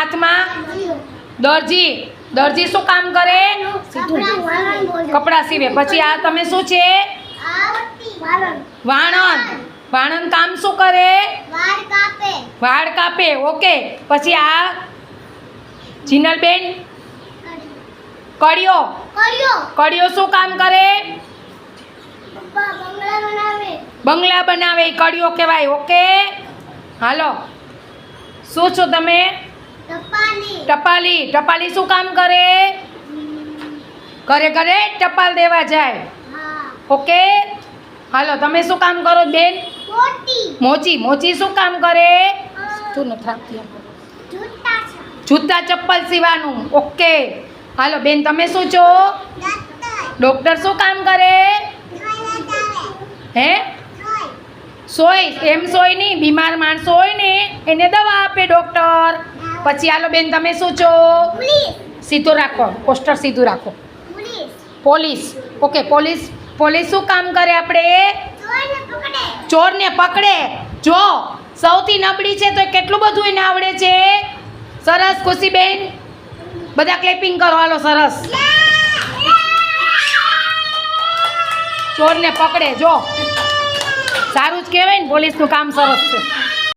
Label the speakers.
Speaker 1: હાથમાં? દરજી દરજી શું કામ કરે? કપડાં સીવે. પછી આ તમે શું છે? વાણન વાણંદ કામ શું કરે? વાળ કાપે. ઓકે. પછી આ જીનલબેન? કડિયો કડિયો શું કામ કરે? બંગલા બનાવે. કડિયો કહેવાય. ઓકે? હાલો. શું છો તમે? ટપાલી. ટપાલી શું કામ કરે? ઘરે ઘરે ટપાલ દેવા જાય. ઓકે? હાલો તમે શું કામ કરો બેન? મોચી મોચી શું કામ કરે? તું નથી આપતી જૂતા ચપ્પલ સીવાનું. ઓકે. હાલો બેન તમે શું છો? ડૉક્ટર. શું કામ કરે? હે? સોય એમ સોય નહીં બીમાર માણસો હોય ને એને દવા આપે ડૉક્ટર. પછી હાલો બેન તમે શું છો? સીધું રાખો પોસ્ટર સીધું રાખો. પોલીસ. Okay police. પોલીસ શું કામ કરે આપણે? ચોરને પકડે. જો સૌથી નબળી છે તો કેટલું બધું એને આવડે છે? સરસ ખુશીબેન બધા ક્લેપિંગ કરો હાલો સરસ. ચોરને પકડે જો. સારું જ કહેવાય ને પોલીસનું કામ સરસ છે.